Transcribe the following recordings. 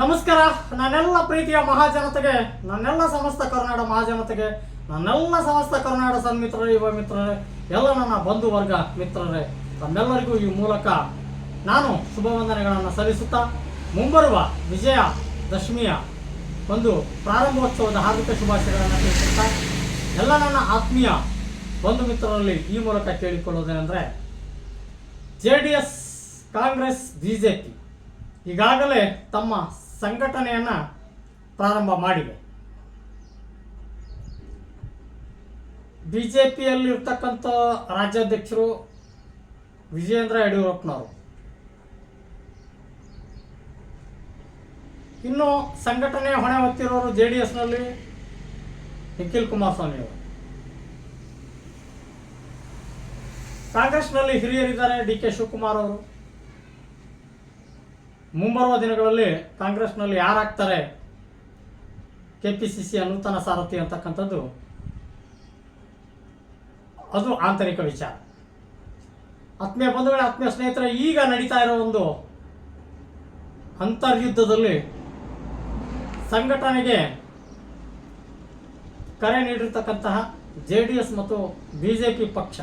ನಮಸ್ಕಾರ. ನನ್ನೆಲ್ಲ ಪ್ರೀತಿಯ ಮಹಾಜನತೆಗೆ, ನನ್ನೆಲ್ಲ ಸಮಸ್ತ ಕರ್ನಾಡ ಮಹಾಜನತೆಗೆ, ನನ್ನೆಲ್ಲ ಸಮಸ್ತ ಕರ್ನಾಡ ಸನ್ಮಿತ್ರರೇ, ಯುವ ಮಿತ್ರರೇ, ಎಲ್ಲ ನನ್ನ ಬಂಧು ವರ್ಗ ಮಿತ್ರರೇ, ತಮ್ಮೆಲ್ಲರಿಗೂ ಈ ಮೂಲಕ ನಾನು ಶುಭ ವಂದನೆಗಳನ್ನು ಸಲ್ಲಿಸುತ್ತಾ ಮುಂಬರುವ ವಿಜಯ ದಶಮಿಯ ಒಂದು ಪ್ರಾರಂಭೋತ್ಸವದ ಹಾರ್ದಿಕ ಶುಭಾಶಯಗಳನ್ನು ತಿಳಿಸುತ್ತಾ ಎಲ್ಲ ನನ್ನ ಆತ್ಮೀಯ ಬಂಧು ಮಿತ್ರರಲ್ಲಿ ಈ ಮೂಲಕ ಕೇಳಿಕೊಳ್ಳುವುದೇನೆಂದರೆ J D S Congress B J P ಈಗಾಗಲೇ ತಮ್ಮ ಸಂಘಟನೆಯನ್ನು ಪ್ರಾರಂಭ ಮಾಡಿವೆ. ಬಿ ಜೆ ಪಿಯಲ್ಲಿರ್ತಕ್ಕಂಥ ರಾಜ್ಯಾಧ್ಯಕ್ಷರು ವಿಜಯೇಂದ್ರ ಯಡಿಯೂರಪ್ಪನವರು. ಇನ್ನು ಸಂಘಟನೆ ಹೊಣೆ ಹೊತ್ತಿರೋರು ಜೆ ಡಿ ಎಸ್ನಲ್ಲಿ ನಿಖಿಲ್ ಕುಮಾರಸ್ವಾಮಿ ಅವರು. ಕಾಂಗ್ರೆಸ್ನಲ್ಲಿ ಹಿರಿಯರಿದ್ದಾರೆ ಡಿ ಕೆ ಶಿವಕುಮಾರ್ ಅವರು. ಮುಂಬರುವ ದಿನಗಳಲ್ಲಿ ಕಾಂಗ್ರೆಸ್ನಲ್ಲಿ ಯಾರಾಗ್ತಾರೆ? ಕೆ ಪಿ ಸಿ ಸಿಯ ನೂತನ ಸಾರಥಿ ಅಂತಕ್ಕಂಥದ್ದು ಅದು ಆಂತರಿಕ ವಿಚಾರ. ಆತ್ಮೀಯ ಬಂಧುಗಳ, ಆತ್ಮೀಯ ಸ್ನೇಹಿತರೆ, ಈಗ ನಡೀತಾ ಇರೋ ಒಂದು ಅಂತರ್ಯುದ್ಧದಲ್ಲಿ ಸಂಘಟನೆಗೆ ಕರೆ ನೀಡಿರ್ತಕ್ಕಂತಹ ಜೆ ಡಿ ಎಸ್ ಮತ್ತು ಬಿ ಜೆ ಪಿ ಪಕ್ಷ.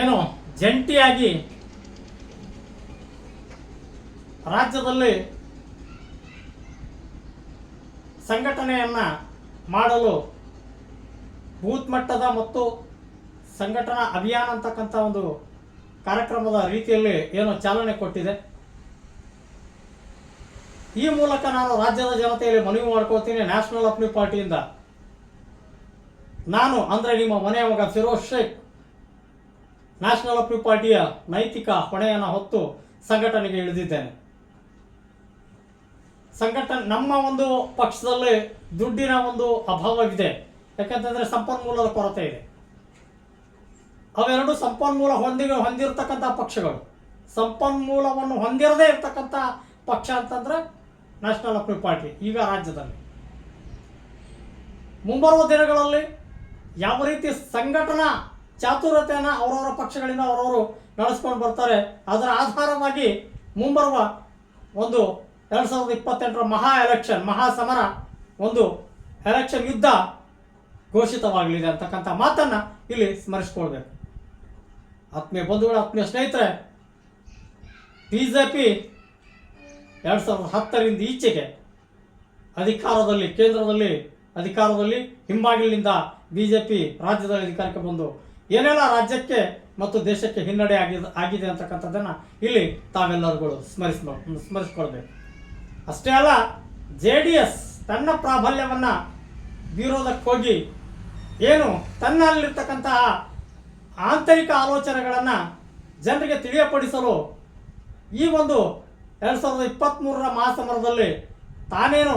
ಏನು, ಜಂಟಿಯಾಗಿ ರಾಜ್ಯದಲ್ಲಿ ಸಂಘಟನೆಯನ್ನು ಮಾಡಲು ಬೂತ್ ಮಟ್ಟದ ಮತ್ತು ಸಂಘಟನಾ ಅಭಿಯಾನ ಅಂತಕ್ಕಂಥ ಒಂದು ಕಾರ್ಯಕ್ರಮದ ರೀತಿಯಲ್ಲಿ ಏನು ಚಾಲನೆ ಕೊಟ್ಟಿದೆ. ಈ ಮೂಲಕ ನಾನು ರಾಜ್ಯದ ಜನತೆಯಲ್ಲಿ ಮನವಿ ಮಾಡ್ಕೊಳ್ತೀನಿ. ನ್ಯಾಷನಲ್ ಅಪ್ನಿ ಪಾರ್ಟಿಯಿಂದ ನಾನು ಅಂದರೆ ನಿಮ್ಮ ಮನೆಯ ಮಗ ಫಿರೋಜ್ ಶೇಖ್ ನ್ಯಾಷನಲ್ ಅಪ್ನಿ ಪಾರ್ಟಿಯ ನೈತಿಕ ಹೊಣೆಯನ್ನು ಹೊತ್ತು ಸಂಘಟನೆಗೆ ಇಳಿದಿದ್ದೇನೆ. ಸಂಘಟನೆ ನಮ್ಮ ಒಂದು ಪಕ್ಷದಲ್ಲಿ ದುಡ್ಡಿನ ಒಂದು ಅಭಾವವಿದೆ. ಯಾಕಂತಂದರೆ ಸಂಪನ್ಮೂಲದ ಕೊರತೆ ಇದೆ. ಅವೆರಡು ಸಂಪನ್ಮೂಲ ಹೊಂದಿ ಹೊಂದಿರತಕ್ಕಂಥ ಪಕ್ಷಗಳು. ಸಂಪನ್ಮೂಲವನ್ನು ಹೊಂದಿರದೇ ಇರತಕ್ಕಂಥ ಪಕ್ಷ ಅಂತಂದ್ರೆ ನ್ಯಾಷನಲ್ ಅಪ್ನಿ ಪಾರ್ಟಿ ಈಗ ರಾಜ್ಯದಲ್ಲಿ. ಮುಂಬರುವ ದಿನಗಳಲ್ಲಿ ಯಾವ ರೀತಿ ಸಂಘಟನಾ ಚಾತುರತೆಯನ್ನು ಅವರವರ ಪಕ್ಷಗಳಿಂದ ಅವರವರು ನಡೆಸ್ಕೊಂಡು ಬರ್ತಾರೆ, ಅದರ ಆಧಾರವಾಗಿ ಮುಂಬರುವ ಒಂದು ಎರಡು ಸಾವಿರದ ಇಪ್ಪತ್ತೆಂಟರ ಮಹಾ ಎಲೆಕ್ಷನ್ ಮಹಾ ಸಮರ, ಒಂದು ಎಲೆಕ್ಷನ್ ಯುದ್ಧ ಘೋಷಿತವಾಗಲಿದೆ ಅಂತಕ್ಕಂಥ ಮಾತನ್ನು ಇಲ್ಲಿ ಸ್ಮರಿಸ್ಕೊಳ್ಬೇಕು. ಆತ್ಮೀಯ ಬಂಧುಗಳು, ಆತ್ಮೀಯ ಸ್ನೇಹಿತರೆ ಬಿ ಜೆ ಪಿ ಎರಡು ಸಾವಿರದ ಹತ್ತರಿಂದ ಈಚೆಗೆ ಅಧಿಕಾರದಲ್ಲಿ, ಕೇಂದ್ರದಲ್ಲಿ ಅಧಿಕಾರದಲ್ಲಿ ಹಿಂಬಾಗಿಲಿನಿಂದ ಬಿ ಜೆ ಪಿ ರಾಜ್ಯದಲ್ಲಿ ಅಧಿಕಾರಕ್ಕೆ ಬಂದು ಏನೆಲ್ಲ ರಾಜ್ಯಕ್ಕೆ ಮತ್ತು ದೇಶಕ್ಕೆ ಹಿನ್ನಡೆ ಆಗಿದೆ ಆಗಿದೆ ಅಂತಕ್ಕಂಥದ್ದನ್ನು ಇಲ್ಲಿ ತಾವೆಲ್ಲರುಗಳು ಸ್ಮರಿಸ್ ಸ್ಮರಿಸ್ಕೊಳ್ಬೇಕು. ಅಷ್ಟೇ ಅಲ್ಲ, ಜೆ ಡಿ ಎಸ್ ತನ್ನ ಪ್ರಾಬಲ್ಯವನ್ನು ಬೀರೋದಕ್ಕೆ ಹೋಗಿ ಏನು ತನ್ನಲ್ಲಿರ್ತಕ್ಕಂತಹ ಆಂತರಿಕ ಆಲೋಚನೆಗಳನ್ನು ಜನರಿಗೆ ತಿಳಿಯಪಡಿಸಲು ಈ ಒಂದು ಎರಡು ಸಾವಿರದ ಇಪ್ಪತ್ತ್ಮೂರರ ಮಹಾಸಮರದಲ್ಲಿ ತಾನೇನು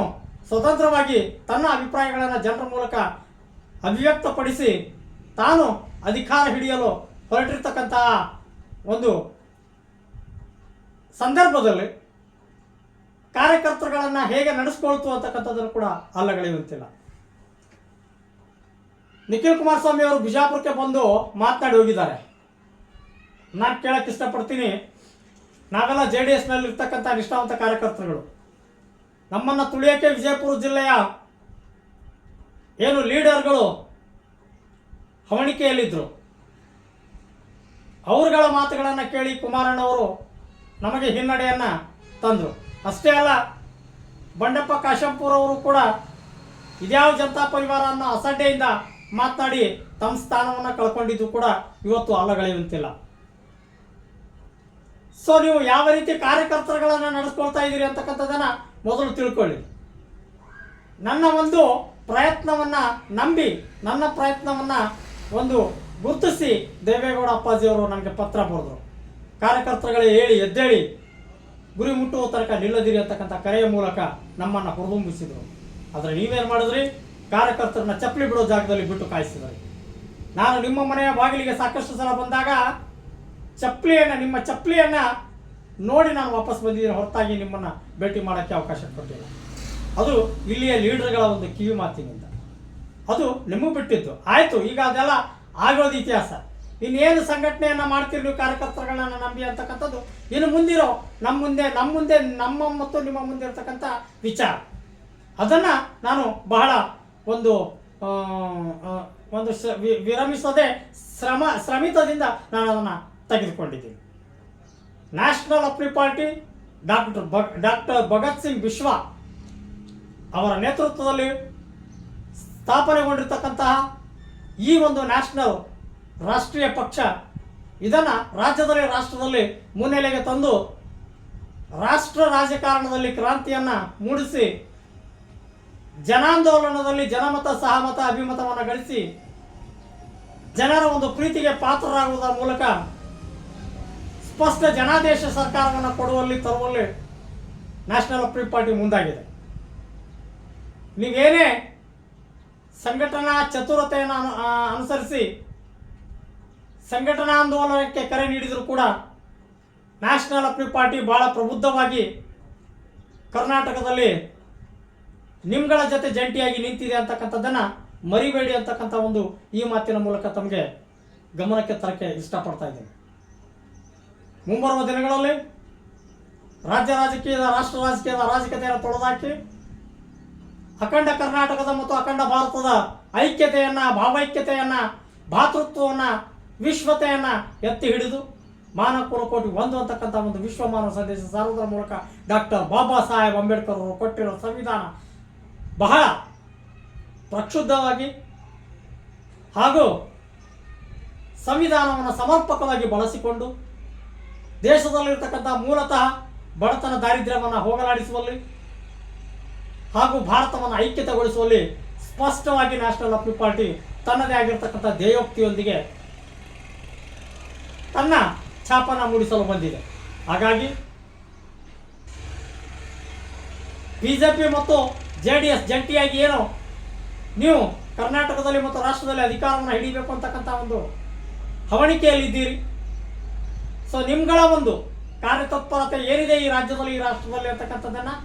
ಸ್ವತಂತ್ರವಾಗಿ ತನ್ನ ಅಭಿಪ್ರಾಯಗಳನ್ನು ಜನರ ಮೂಲಕ ಅಭಿವ್ಯಕ್ತಪಡಿಸಿ ತಾನು ಅಧಿಕಾರ ಹಿಡಿಯಲು ಹೊರಟಿರ್ತಕ್ಕಂತಹ ಒಂದು ಸಂದರ್ಭದಲ್ಲಿ ಕಾರ್ಯಕರ್ತರುಗಳನ್ನು ಹೇಗೆ ನಡೆಸ್ಕೊಳ್ತು ಅಂತಕ್ಕಂಥದ್ದನ್ನು ಕೂಡ ಅಲ್ಲಗಳೆಯುವಂತಿಲ್ಲ ನಿಖಿಲ್ ಕುಮಾರಸ್ವಾಮಿ ಅವರು ಬಿಜಾಪುರಕ್ಕೆ ಬಂದು ಮಾತನಾಡಿ ಹೋಗಿದ್ದಾರೆ. ನಾನು ಕೇಳಕ್ಕೆ ಇಷ್ಟಪಡ್ತೀನಿ. ನಾವೆಲ್ಲ ಜೆ ಡಿ ಎಸ್ನಲ್ಲಿ ಇರ್ತಕ್ಕಂಥ ನಿಷ್ಠಾವಂತ ಕಾರ್ಯಕರ್ತರುಗಳು. ನಮ್ಮನ್ನು ತುಳಿಯೋಕ್ಕೆ ವಿಜಯಪುರ ಜಿಲ್ಲೆಯ ಏನು ಲೀಡರ್ಗಳು ಹವಣಿಕೆಯಲ್ಲಿದ್ದರು ಅವರುಗಳ ಮಾತುಗಳನ್ನು ಕೇಳಿ ಕುಮಾರಣ್ಣವರು ನಮಗೆ ಹಿನ್ನಡೆಯನ್ನು ತಂದರು. ಅಷ್ಟೇ ಅಲ್ಲ, ಬಂಡಪ್ಪ ಕಾಶಂಪುರ ಅವರು ಕೂಡ ಇದ್ಯಾವ ಜನತಾ ಪರಿವಾರ ಅನ್ನೋ ಅಸಡ್ಡೆಯಿಂದ ಮಾತನಾಡಿ ತಮ್ಮ ಸ್ಥಾನವನ್ನು ಕಳ್ಕೊಂಡಿದ್ದು ಕೂಡ ಇವತ್ತು ಅಲ್ಲಗಳೆಯುವಂತಿಲ್ಲ ಸೊ ನೀವು ಯಾವ ರೀತಿ ಕಾರ್ಯಕರ್ತರುಗಳನ್ನು ನಡೆಸ್ಕೊಳ್ತಾ ಇದ್ದೀರಿ ಅಂತಕ್ಕಂಥದ್ದನ್ನು ಮೊದಲು ತಿಳ್ಕೊಳ್ಳಿ. ನನ್ನ ಒಂದು ಪ್ರಯತ್ನವನ್ನು ನಂಬಿ, ನನ್ನ ಪ್ರಯತ್ನವನ್ನು ಒಂದು ಗುರುತಿಸಿ ದೇವೇಗೌಡ ಅಪ್ಪಾಜಿಯವರು ನನಗೆ ಪತ್ರ ಬರೆದರು. ಕಾರ್ಯಕರ್ತರುಗಳೇ ಹೇಳಿ, ಎದ್ದೇಳಿ ಗುರಿ ಮುಟ್ಟುವ ತನಕ ನಿಲ್ಲದಿರಿ ಅಂತಕ್ಕಂಥ ಕರೆಯ ಮೂಲಕ ನಮ್ಮನ್ನು ಹುರಿದುಂಬಿಸಿದರು. ಆದರೆ ನೀವೇನು ಮಾಡಿದ್ರಿ? ಕಾರ್ಯಕರ್ತರನ್ನ ಚಪ್ಪಲಿ ಬಿಡೋ ಜಾಗದಲ್ಲಿ ಬಿಟ್ಟು ಕಾಯಿಸಿದ್ರಿ. ನಾನು ನಿಮ್ಮ ಮನೆಯ ಬಾಗಿಲಿಗೆ ಸಾಕಷ್ಟು ಸಲ ಬಂದಾಗ ಚಪ್ಪಲಿಯನ್ನು, ನಿಮ್ಮ ಚಪ್ಪಲಿಯನ್ನು ನೋಡಿ ನಾನು ವಾಪಸ್ ಬಂದಿದ್ದೀನಿ. ಹೊರತಾಗಿ ನಿಮ್ಮನ್ನು ಭೇಟಿ ಮಾಡೋಕ್ಕೆ ಅವಕಾಶ ಕೊಟ್ಟಿಲ್ಲ. ಅದು ಇಲ್ಲಿಯ ಲೀಡರ್ಗಳ ಒಂದು ಕಿವಿ ಮಾತಿನಿಂದ. ಅದು ನಿಮಗೆ ಬಿಟ್ಟಿತ್ತು ಆಯಿತು, ಈಗ ಅದೆಲ್ಲ ಆಗೋದು ಇತಿಹಾಸ. ಇನ್ನೇನು ಸಂಘಟನೆಯನ್ನು ಮಾಡ್ತೀರಿ ನೀವು ಕಾರ್ಯಕರ್ತರುಗಳನ್ನ ನಂಬಿ ಅಂತಕ್ಕಂಥದ್ದು ಇನ್ನು ಮುಂದಿರೋ ನಮ್ಮ ಮುಂದೆ ನಮ್ಮ ಮುಂದೆ, ನಮ್ಮ ಮತ್ತು ನಿಮ್ಮ ಮುಂದೆ ಇರ್ತಕ್ಕಂಥ ವಿಚಾರ. ಅದನ್ನು ನಾನು ಬಹಳ ಒಂದು ಒಂದು ವಿರಮಿಸದೆ ಶ್ರಮ, ಶ್ರಮಿತದಿಂದ ನಾನು ಅದನ್ನು ತೆಗೆದುಕೊಂಡಿದ್ದೀನಿ. National ಅಪ್ರಿ party doctor doctor Bhagat Singh Vishwa ಅವರ ನೇತೃತ್ವದಲ್ಲಿ ಸ್ಥಾಪನೆಗೊಂಡಿರ್ತಕ್ಕಂತಹ ಈ ಒಂದು ನ್ಯಾಷನಲ್ ರಾಷ್ಟ್ರೀಯ ಪಕ್ಷ. ಇದನ್ನು ರಾಜ್ಯದಲ್ಲಿ, ರಾಷ್ಟ್ರದಲ್ಲಿ ಮುನ್ನೆಲೆಗೆ ತಂದು ರಾಷ್ಟ್ರ ರಾಜಕಾರಣದಲ್ಲಿ ಕ್ರಾಂತಿಯನ್ನು ಮೂಡಿಸಿ ಜನಾಂದೋಲನದಲ್ಲಿ ಜನಮತ, ಸಹಮತ, ಅಭಿಮತವನ್ನು ಗಳಿಸಿ ಜನರ ಒಂದು ಪ್ರೀತಿಗೆ ಪಾತ್ರರಾಗುವುದರ ಮೂಲಕ ಸ್ಪಷ್ಟ ಜನಾದೇಶ ಸರ್ಕಾರವನ್ನು ಕೊಡುವಲ್ಲಿ, ತರುವಲ್ಲಿ ನ್ಯಾಷನಲ್ ಅಪ್ರಿ ಪಾರ್ಟಿ ಮುಂದಾಗಿದೆ. ನೀವೇನೇ ಸಂಘಟನಾ ಚತುರತೆಯನ್ನು ಅನು- ಅನುಸರಿಸಿ ಸಂಘಟನಾ ಆಂದೋಲನಕ್ಕೆ ಕರೆ ನೀಡಿದರೂ ಕೂಡ ನ್ಯಾಷನಲ್ ಅಪ್ರಿ ಪಾರ್ಟಿ ಬಹಳ ಪ್ರಬುದ್ಧವಾಗಿ ಕರ್ನಾಟಕದಲ್ಲಿ ನಿಮ್ಗಳ ಜೊತೆ ಜಂಟಿಯಾಗಿ ನಿಂತಿದೆ ಅಂತಕ್ಕಂಥದ್ದನ್ನು ಮರಿಬೇಡಿ ಅಂತಕ್ಕಂಥ ಒಂದು ಈ ಮಾತಿನ ಮೂಲಕ ತಮಗೆ ಗಮನಕ್ಕೆ ತರಕ್ಕೆ ಇಷ್ಟಪಡ್ತಾ ಇದ್ದೇನೆ. ಮುಂಬರುವ ದಿನಗಳಲ್ಲಿ ರಾಜ್ಯ ರಾಜಕೀಯದ, ರಾಷ್ಟ್ರ ರಾಜಕೀಯದ ಅರಾಜಕತೆಯನ್ನು ತೊಳೆದಾಕಿ ಅಖಂಡ ಕರ್ನಾಟಕದ ಮತ್ತು ಅಖಂಡ ಭಾರತದ ಐಕ್ಯತೆಯನ್ನು, ಭಾವೈಕ್ಯತೆಯನ್ನ, ಭಾತೃತ್ವವನ್ನ ವಿಶ್ವತೆಯನ್ನ ಎತ್ತಿ ಹಿಡಿದು ಮಾನವ ಕೋಟಿ ಒಂದು ಅಂತಕ್ಕಂಥ ಒಂದು ವಿಶ್ವಮಾನವ ಸಂದೇಶ ಸಾರುವುದರ ಮೂಲಕ ಡಾಕ್ಟರ್ ಬಾಬಾ ಸಾಹೇಬ್ ಅಂಬೇಡ್ಕರ್ ಅವರು ಕೊಟ್ಟಿರೋ ಸಂವಿಧಾನ ಬಹಳ ಪ್ರಕ್ಷುಬ್ಧವಾಗಿ ಹಾಗೂ ಸಂವಿಧಾನವನ್ನು ಸಮರ್ಪಕವಾಗಿ ಬಳಸಿಕೊಂಡು ದೇಶದಲ್ಲಿರ್ತಕ್ಕಂಥ ಮೂಲತಃ ಬಡತನ ದಾರಿದ್ರ್ಯವನ್ನು ಹೋಗಲಾಡಿಸುವಲ್ಲಿ ಹಾಗೂ ಭಾರತವನ್ನು ಐಕ್ಯತೆಗೊಳಿಸುವಲ್ಲಿ ಸ್ಪಷ್ಟವಾಗಿ ನ್ಯಾಷನಲ್ ಪೀಪಲ್ ಪಾರ್ಟಿ ತನ್ನದೇ ಆಗಿರ್ತಕ್ಕಂಥ ಧ್ಯೇಯೋಕ್ತಿಯೊಂದಿಗೆ ತನ್ನ ಛಾಪನ ಮೂಡಿಸಲು ಬಂದಿದೆ. ಹಾಗಾಗಿ ಬಿಜೆಪಿ ಮತ್ತು ಜೆ ಡಿ ಎಸ್ ಜಂಟಿಯಾಗಿ ಏನು ನೀವು ಕರ್ನಾಟಕದಲ್ಲಿ ಮತ್ತು ರಾಷ್ಟ್ರದಲ್ಲಿ ಅಧಿಕಾರವನ್ನು ಹಿಡಿಬೇಕು ಅಂತಕ್ಕಂಥ ಒಂದು ಹವಣಿಕೆಯಲ್ಲಿದ್ದೀರಿ ಸೊ ನಿಮ್ಗಳ ಒಂದು ಕಾರ್ಯತತ್ಪರತೆ ಏನಿದೆ ಈ ರಾಜ್ಯದಲ್ಲಿ, ಈ ರಾಷ್ಟ್ರದಲ್ಲಿ ಅಂತಕ್ಕಂಥದ್ದನ್ನು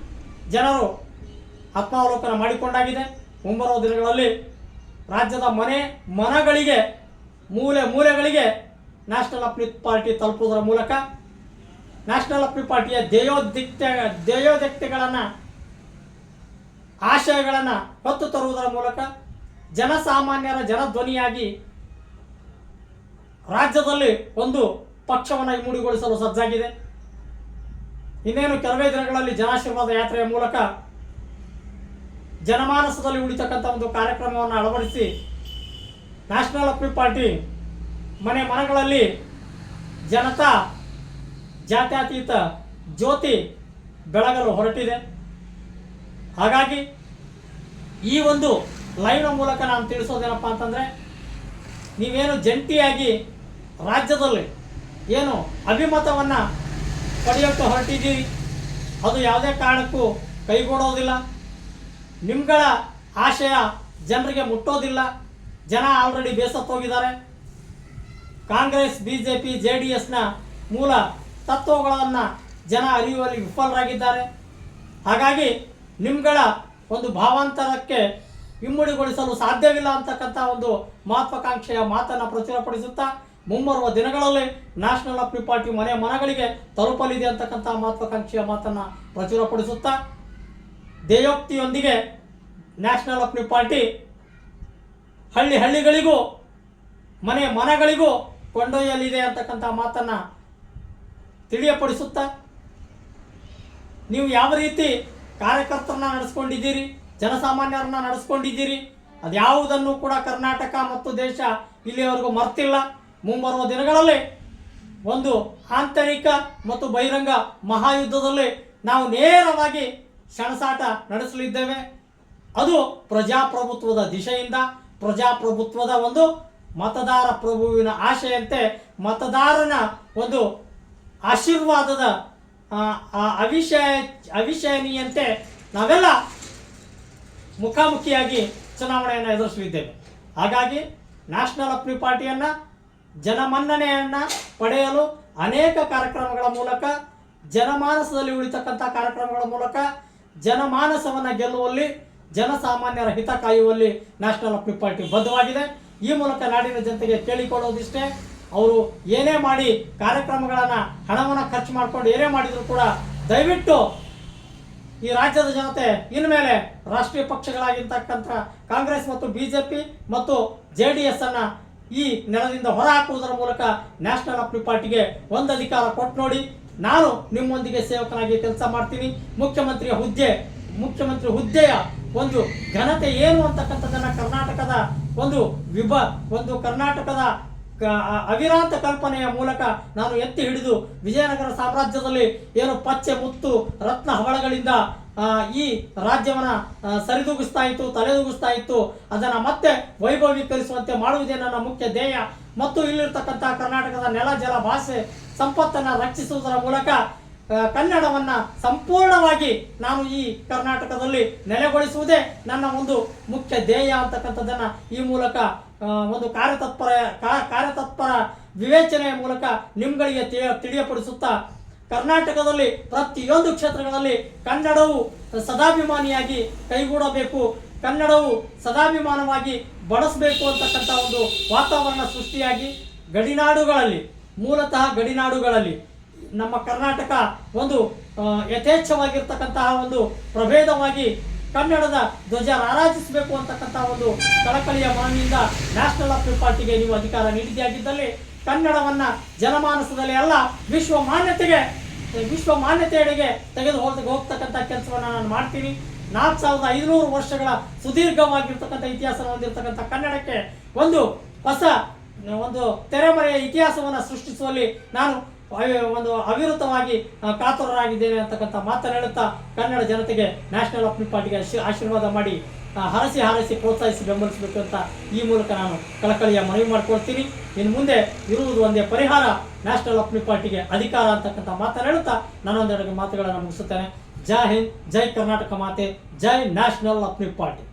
ಜನರು ಆತ್ಮಾವಲೋಕನ ಮಾಡಿಕೊಂಡಾಗಿದೆ. ಮುಂಬರುವ ದಿನಗಳಲ್ಲಿ ರಾಜ್ಯದ ಮನೆ ಮನಗಳಿಗೆ, ಮೂಲೆ ಮೂಲೆಗಳಿಗೆ ನ್ಯಾಷನಲ್ ಅಪ್ಲಿಕ್ ಪಾರ್ಟಿ ತಲುಪುವುದರ ಮೂಲಕ ನ್ಯಾಷನಲ್ ಅಪ್ಲಿಕ್ ಪಾರ್ಟಿಯ ಧ್ಯೇಯೋದಿಕ್ತ ಧ್ಯೇಯೋದ್ಯಕ್ತಿಗಳನ್ನು ಆಶಯಗಳನ್ನು ಹೊತ್ತು ತರುವುದರ ಮೂಲಕ ಜನಸಾಮಾನ್ಯರ ಜನಧ್ವನಿಯಾಗಿ ರಾಜ್ಯದಲ್ಲಿ ಒಂದು ಪಕ್ಷವನ್ನು ಇಮ್ಮಡಿಗೊಳಿಸಲು ಸಜ್ಜಾಗಿದೆ. ಇನ್ನೇನು ಕೆಲವೇ ದಿನಗಳಲ್ಲಿ ಜನಾಶೀರ್ವಾದ ಯಾತ್ರೆಯ ಮೂಲಕ ಜನಮಾನಸದಲ್ಲಿ ಉಳಿತಕ್ಕಂಥ ಒಂದು ಕಾರ್ಯಕ್ರಮವನ್ನು ಅಳವಡಿಸಿ ನ್ಯಾಷನಲ್ ಅಪ್ಲಿಕ್ ಪಾರ್ಟಿ ಮನೆ ಮನಗಳಲ್ಲಿ ಜನತಾ, ಜಾತ್ಯತೀತ ಜ್ಯೋತಿ ಬೆಳಗಲು ಹೊರಟಿದೆ. ಹಾಗಾಗಿ ಈ ಒಂದು ಲೈವ್ನ ಮೂಲಕ ನಾನು ತಿಳಿಸೋದೇನಪ್ಪ ಅಂತಂದರೆ, ನೀವೇನು ಜಂಟಿಯಾಗಿ ರಾಜ್ಯದಲ್ಲಿ ಏನು ಅಭಿಮತವನ್ನು ಪಡೆಯೋಕ್ಕೆ ಹೊರಟಿದ್ದೀರಿ, ಅದು ಯಾವುದೇ ಕಾರಣಕ್ಕೂ ಕೈಗೂಡೋದಿಲ್ಲ. ನಿಮ್ಗಳ ಆಶಯ ಜನರಿಗೆ ಮುಟ್ಟೋದಿಲ್ಲ. ಜನ already ಬೇಸತ್ತೋಗಿದ್ದಾರೆ. Congress B J P J D ಎಸ್ನ ಮೂಲ ತತ್ವಗಳನ್ನು ಜನ ಅರಿಯುವಲ್ಲಿ ವಿಫಲರಾಗಿದ್ದಾರೆ. ಹಾಗಾಗಿ ನಿಮ್ಗಳ ಒಂದು ಭಾವಾಂತರಕ್ಕೆ ಇಮ್ಮಡಿಗೊಳಿಸಲು ಸಾಧ್ಯವಿಲ್ಲ ಅಂತಕ್ಕಂಥ ಒಂದು ಮಹತ್ವಾಕಾಂಕ್ಷೆಯ ಮಾತನ್ನು ಪ್ರಚುರಪಡಿಸುತ್ತಾ ಮುಂಬರುವ ದಿನಗಳಲ್ಲಿ ನ್ಯಾಷನಲ್ ಅಪ್ಲಿ ಪಾರ್ಟಿ ಮನೆ ಮನಗಳಿಗೆ ತಲುಪಲಿದೆ ಅಂತಕ್ಕಂಥ ಮಹತ್ವಾಕಾಂಕ್ಷೆಯ ಮಾತನ್ನು ಪ್ರಚುರಪಡಿಸುತ್ತಾ ಧ್ಯೇಯೋಕ್ತಿಯೊಂದಿಗೆ ನ್ಯಾಷನಲ್ ಅಪ್ಲಿ ಪಾರ್ಟಿ ಹಳ್ಳಿ ಹಳ್ಳಿಗಳಿಗೂ ಮನೆ ಮನಗಳಿಗೂ ಕೊಂಡೊಯ್ಯಲಿದೆ ಅಂತಕ್ಕಂಥ ಮಾತನ್ನು ತಿಳಿಯಪಡಿಸುತ್ತಾ? ನೀವು ಯಾವ ರೀತಿ ಕಾರ್ಯಕರ್ತರನ್ನ ನಡೆಸ್ಕೊಂಡಿದ್ದೀರಿ, ಜನಸಾಮಾನ್ಯರನ್ನ ನಡೆಸ್ಕೊಂಡಿದ್ದೀರಿ, ಅದ್ಯಾವುದನ್ನು ಕೂಡ ಕರ್ನಾಟಕ ಮತ್ತು ದೇಶ ಇಲ್ಲಿಯವರೆಗೂ ಮರ್ತಿಲ್ಲ. ಮುಂಬರುವ ದಿನಗಳಲ್ಲಿ ಒಂದು ಆಂತರಿಕ ಮತ್ತು ಬಹಿರಂಗ ಮಹಾಯುದ್ಧದಲ್ಲಿ ನಾವು ನೇರವಾಗಿ ಸೆಣಸಾಟ ನಡೆಸಲಿದ್ದೇವೆ. ಅದು ಪ್ರಜಾಪ್ರಭುತ್ವದ ದಿಶೆಯಿಂದ, ಪ್ರಜಾಪ್ರಭುತ್ವದ ಒಂದು ಮತದಾರ ಪ್ರಭುವಿನ ಆಶೆಯಂತೆ ಮತದಾರನ ಒಂದು ಆಶೀರ್ವಾದದ ಅವಿಷಯ, ಅವಿಷಯನೀಯಂತೆ ನಾವೆಲ್ಲ ಮುಖಾಮುಖಿಯಾಗಿ ಚುನಾವಣೆಯನ್ನು ಎದುರಿಸಲಿದ್ದೇವೆ ಹಾಗಾಗಿ ನ್ಯಾಷನಲ್ ಅಪ್ನಿ ಪಾರ್ಟಿಯನ್ನು ಜನಮನ್ನಣೆಯನ್ನು ಪಡೆಯಲು ಅನೇಕ ಕಾರ್ಯಕ್ರಮಗಳ ಮೂಲಕ, ಜನಮಾನಸದಲ್ಲಿ ಉಳಿತಕ್ಕಂಥ ಕಾರ್ಯಕ್ರಮಗಳ ಮೂಲಕ, ಜನಮಾನಸವನ್ನು ಗೆಲ್ಲುವಲ್ಲಿ, ಜನಸಾಮಾನ್ಯರ ಹಿತ ಕಾಯುವಲ್ಲಿ ನ್ಯಾಷನಲ್ ಅಪ್ಲಿ ಪಾರ್ಟಿ ಬದ್ಧವಾಗಿದೆ. ಈ ಮೂಲಕ ನಾಡಿನ ಜನತೆಗೆ ಕೇಳಿಕೊಳ್ಳೋದಿಷ್ಟೇ, ಅವರು ಏನೇ ಮಾಡಿ ಕಾರ್ಯಕ್ರಮಗಳನ್ನು, ಹಣವನ್ನು ಖರ್ಚು ಮಾಡಿಕೊಂಡು ಏನೇ ಮಾಡಿದರೂ ಕೂಡ ದಯವಿಟ್ಟು ಈ ರಾಜ್ಯದ ಜನತೆ, ಇನ್ಮೇಲೆ ರಾಷ್ಟ್ರೀಯ ಪಕ್ಷಗಳಾಗಿರ್ತಕ್ಕಂಥ ಕಾಂಗ್ರೆಸ್ ಮತ್ತು ಬಿ ಜೆ ಪಿ ಮತ್ತು ಜೆ ಡಿ ಎಸ್ ಅನ್ನ ಈ ನೆಲದಿಂದ ಹೊರಹಾಕುವುದರ ಮೂಲಕ ನ್ಯಾಷನಲ್ ಅಪ್ಲಿ ಪಾರ್ಟಿಗೆ ಒಂದು ಅಧಿಕಾರ ಕೊಟ್ಟು ನೋಡಿ, ನಾನು ನಿಮ್ಮೊಂದಿಗೆ ಸೇವಕನಾಗಿ ಕೆಲಸ ಮಾಡ್ತೀನಿ. ಮುಖ್ಯಮಂತ್ರಿಯ ಹುದ್ದೆ, ಮುಖ್ಯಮಂತ್ರಿ ಹುದ್ದೆಯ ಒಂದು ಘನತೆ ಏನು ಅಂತಕ್ಕಂಥದ್ದನ್ನು ಕರ್ನಾಟಕದ ಒಂದು ವಿಭ, ಒಂದು ಕರ್ನಾಟಕದ ಅವಿರಾಂತ ಕಲ್ಪನೆಯ ಮೂಲಕ ನಾನು ಎತ್ತಿ ಹಿಡಿದು ವಿಜಯನಗರ ಸಾಮ್ರಾಜ್ಯದಲ್ಲಿ ಏನು ಪಚ್ಚೆ ಮುತ್ತು ರತ್ನ ಹವಳಗಳಿಂದ ಈ ರಾಜ್ಯವನ್ನು ಸರಿದೂಗಿಸ್ತಾ ಇತ್ತು, ತಲೆದೂಗಿಸ್ತಾ ಇತ್ತು, ಅದನ್ನ ಮತ್ತೆ ವೈಭವೀಕರಿಸುವಂತೆ ಮಾಡುವುದೇ ನನ್ನ ಮುಖ್ಯ ಧ್ಯೇಯ. ಮತ್ತು ಇಲ್ಲಿರ್ತಕ್ಕಂಥ ಕರ್ನಾಟಕದ ನೆಲ, ಜಲ, ಭಾಷೆ, ಸಂಪತ್ತನ್ನ ರಕ್ಷಿಸುವುದರ ಮೂಲಕ ಕನ್ನಡವನ್ನ ಸಂಪೂರ್ಣವಾಗಿ ನಾನು ಈ ಕರ್ನಾಟಕದಲ್ಲಿ ನೆಲೆಗೊಳಿಸುವುದೇ ನನ್ನ ಒಂದು ಮುಖ್ಯ ಧ್ಯೇಯ ಅಂತಕ್ಕಂಥದ್ದನ್ನ ಈ ಮೂಲಕ ಒಂದು ಕಾರ್ಯತತ್ಪರ ಕಾರ್ಯತತ್ಪರ ವಿವೇಚನೆಯ ಮೂಲಕ ನಿಮ್ಗಳಿಗೆ ತಿಳಿ, ತಿಳಿಯಪಡಿಸುತ್ತಾ, ಕರ್ನಾಟಕದಲ್ಲಿ ಪ್ರತಿಯೊಂದು ಕ್ಷೇತ್ರಗಳಲ್ಲಿ ಕನ್ನಡವು ಸದಾಭಿಮಾನಿಯಾಗಿ ಕೈಗೂಡಬೇಕು, ಕನ್ನಡವು ಸದಾಭಿಮಾನವಾಗಿ ಬಳಸಬೇಕು ಅಂತಕ್ಕಂಥ ಒಂದು ವಾತಾವರಣ ಸೃಷ್ಟಿಯಾಗಿ ಗಡಿನಾಡುಗಳಲ್ಲಿ, ಮೂಲತಃ ಗಡಿನಾಡುಗಳಲ್ಲಿ ನಮ್ಮ ಕರ್ನಾಟಕ ಒಂದು ಯಥೇಚ್ಛವಾಗಿರ್ತಕ್ಕಂತಹ ಒಂದು ಪ್ರಭೇದವಾಗಿ ಕನ್ನಡದ ಧ್ವಜ ರಾರಾಜಿಸಬೇಕು ಅಂತಕ್ಕಂತಹ ಒಂದು ಕಳಕಳಿಯ ಮನವಿಯಿಂದ ನ್ಯಾಷನಲ್ ಆಫ್ ಪಾರ್ಟಿಗೆ ನೀವು ಅಧಿಕಾರ ನೀಡಿದ್ದಾಗಿದ್ದಲ್ಲಿ ಕನ್ನಡವನ್ನ ಜನಮಾನಸದಲ್ಲಿ ಅಲ್ಲ, ವಿಶ್ವ ಮಾನ್ಯತೆಗೆ, ವಿಶ್ವ ಮಾನ್ಯತೆಯೆಡೆಗೆ ತೆಗೆದು ಹೋದ ಹೋಗ್ತಕ್ಕಂಥ ಕೆಲಸವನ್ನು ನಾನು ಮಾಡ್ತೀನಿ. ನಾಲ್ಕು ಸಾವಿರದ ಐದುನೂರು ವರ್ಷಗಳ ಸುದೀರ್ಘವಾಗಿರ್ತಕ್ಕಂಥ ಇತಿಹಾಸ ಹೊಂದಿರತಕ್ಕಂಥ ಕನ್ನಡಕ್ಕೆ ಒಂದು ಹೊಸ, ಒಂದು ತೆರೆಮರೆಯ ಇತಿಹಾಸವನ್ನು ಸೃಷ್ಟಿಸುವಲ್ಲಿ ನಾನು ಒಂದು ಅವಿರತವಾಗಿ ಕಾತುರರಾಗಿದ್ದೇನೆ ಅಂತಕ್ಕಂಥ ಮಾತನ್ನು ಹೇಳುತ್ತಾ ಕನ್ನಡ ಜನತೆಗೆ ನ್ಯಾಷನಲ್ ಅಪ್ನಿ ಪಾರ್ಟಿಗೆ ಆಶೀರ್ವಾದ ಮಾಡಿ ಹರಸಿ ಹರಸಿ ಹಾರೈಸಿ ಪ್ರೋತ್ಸಾಹಿಸಿ ಬೆಂಬಲಿಸಬೇಕು ಅಂತ ಈ ಮೂಲಕ ನಾನು ಕಳಕಳಿಯ ಮನವಿ ಮಾಡ್ಕೊಳ್ತೀನಿ. ಇನ್ನು ಮುಂದೆ ಇರುವುದು ಒಂದೇ ಪರಿಹಾರ. ನ್ಯಾಷನಲ್ ಅಪ್ನಿ ಪಾರ್ಟಿಗೆ ಅಧಿಕಾರ ಅಂತಕ್ಕಂಥ ಮಾತನ್ನು ಹೇಳುತ್ತಾ ನಾನೊಂದೆರಡು ಮಾತುಗಳನ್ನು ಮುಗಿಸುತ್ತೇನೆ. ಜೈ ಹಿಂದ್, ಜೈ ಕರ್ನಾಟಕ ಮಾತೆ, ಜೈ ನ್ಯಾಷನಲ್ ಅಪ್ನಿ ಪಾರ್ಟಿ.